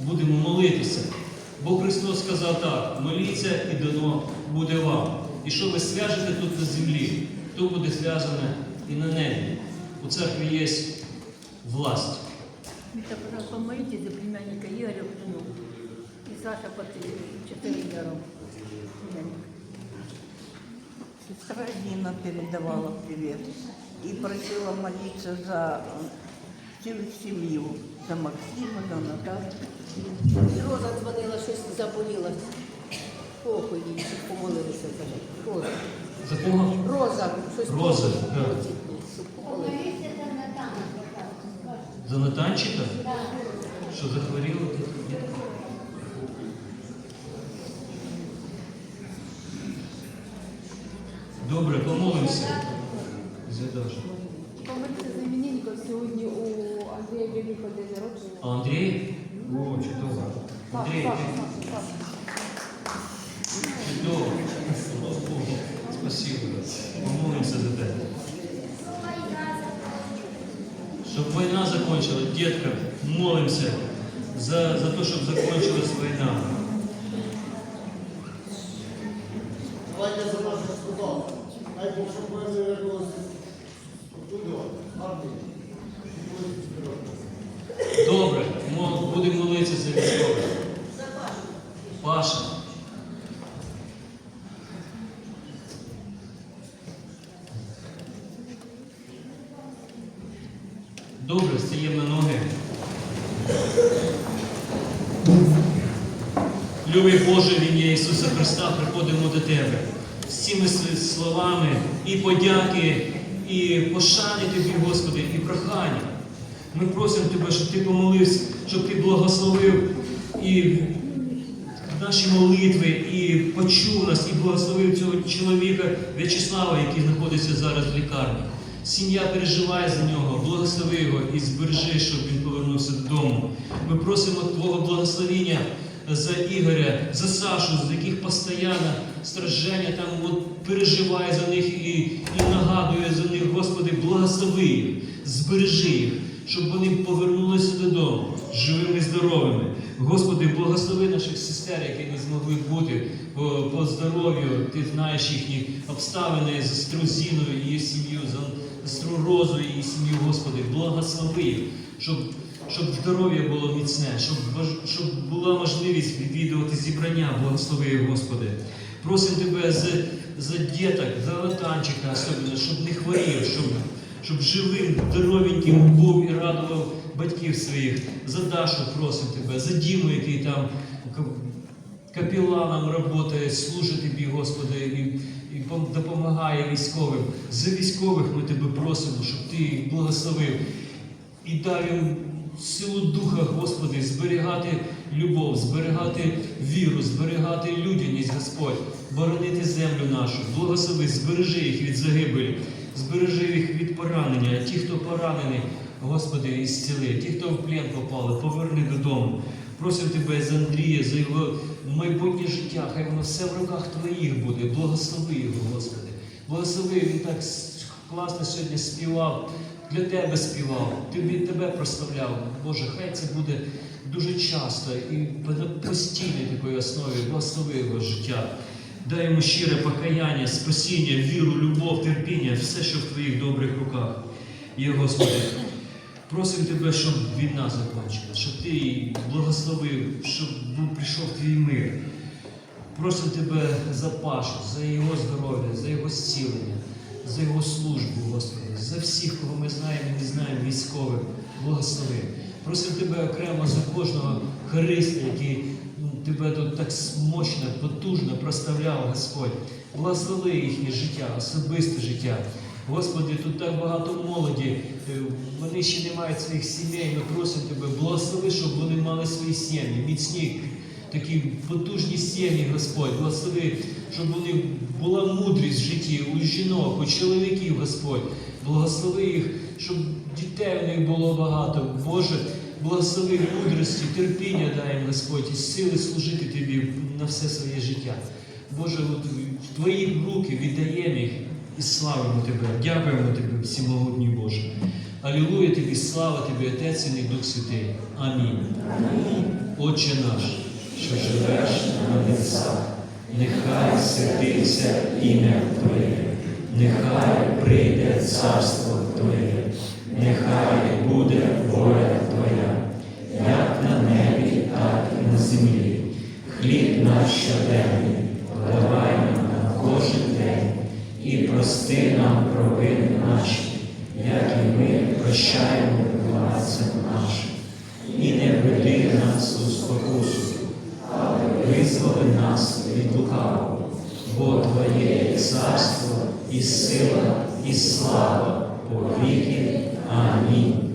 будемо молитися. Бо Христос сказав так: моліться і дано буде вам. І що ви зв'яжете тут на землі, то буде зв'язане і на небі. У церкві є власть. Пожалуйста, помолитесь за племянника Игоря Птуну. И Саша под четыре дорог. Сестра Нина передавала привет и просила молиться за всю семью, за Максима, за Наташу. Роза дзвонила, щось заболіла. Похуй їй, щоб помолилися, каже. Роза. За кого? Роза, щось Роза, похуй, так. щоб помолилися. За Натанчика? Що захворіла? Добре, помолимося. Зядаш. Помоліться за іменинників сьогодні у Андрія Великого день народження. Андрій? О, чудово. Саша, Андрій, чудово. Слава Богу. Спасибо. Помолимося за тебе. Щоб війна закончилась, дітка, молимося за, за те, щоб закончилась війна. Давайте за наших солдат. Дай Бог, щоб ми вернулися туди. Армії. Добре, мо- будемо молитися за військових. Паша. Добре, стаємо на ноги. Любий Боже, в ім'я Ісуса Христа приходимо до Тебе з цими словами і подяки, і пошани Тобі, Господи, і прохання. Ми просимо Тебе, щоб Ти помолився, щоб Ти благословив і наші молитви, і почув нас, і благословив цього чоловіка В'ячеслава, який знаходиться зараз в лікарні. Сім'я переживає за нього, благослови його і збережи, щоб він повернувся додому. Ми просимо Твого благословіння за Ігоря, за Сашу, з яких постійно страждання там от, переживає за них і, і нагадує за них, Господи, благослови їх, збережи їх, щоб вони повернулися додому живими, і здоровими. Господи, благослови наших сестер, які не змогли бути по, по здоров'ю. Ти знаєш їхні обставини за сестру Зіну її сім'ю, за Розу і сім'ю, Господи, благослови щоб щоб здоров'я було міцне, щоб, щоб була можливість відвідувати зібрання, благослови, Господи. Просимо Тебе за, за діток, за Латанчика особливо, щоб не хворів, щоб, щоб живим, здоровеньким був і радував батьків своїх. За Дашу просимо Тебе, за Діму, який там капіланом працює, служить Тобі, Господи, і, і допомагає військовим. За військових ми Тебе просимо, щоб Ти їх благословив і дав їм силу Духа, Господи, зберігати любов, зберігати віру, зберігати людяність, Господь, боронити землю нашу, благослови, збережи їх від загибелі, збережи їх від поранення. Ті, хто поранений, Господи, ісціли, ті, хто в плен попали, поверни додому. Просимо Тебе за Андрія, за його майбутнє життя, хай воно все в руках Твоїх буде. Благослови його, Господи. Благослови, він так класно сьогодні співав, для Тебе співав, тобі Тебе прославляв. Боже, хай це буде дуже часто і на постійній такої основі. Благослови його життя. Дай йому щире покаяння, спасіння, віру, любов, терпіння, все, що в Твоїх добрих руках. Є, Господи. Просимо Тебе, щоб війна закінчилась, щоб Ти її благословив, щоб прийшов твій мир. Просимо Тебе за Пашу, за його здоров'я, за його зцілення, за його службу, Господи, за всіх, кого ми знаємо і не знаємо, військових, благослови. Просимо Тебе окремо за кожного хариста, який ну, Тебе тут так мощно, потужно проставляв, Господь. Благослови їхнє життя, особисте життя. Господи, тут так багато молоді, е, вони ще не мають своїх сімей. Ми просимо Тебе, благослови, щоб вони мали свої сім'ї, міцні, такі потужні сім'ї, Господь. Благослови, щоб них була мудрість в житті, у жінок, у чоловіків, Господь. Благослови їх, щоб дітей у них було багато. Боже, благослови мудрості, терпіння дай їм, Господь, і сили служити Тобі на все своє життя. Боже, в Твої руки віддаємо їх і славимо Тебе. Дякуємо Тобі, всемогутній Боже. Алілуя Тобі, слава Тобі, Отець і Дух Святий. Амінь. Отче наш, що живеш на небесах, нехай святиться ім'я Твоє, нехай прийде царство Твоє, нехай буде воля Твоя, як на небі, так і на землі. Хліб наш щоденний, подавай нам на кожен день і прости нам провини наші, як і ми прощаємо винуватцям нашим. І не веди нас у спокусу, але визволи нас від лукавого, бо Твоє є царство і сила, і слава по віки. Амінь.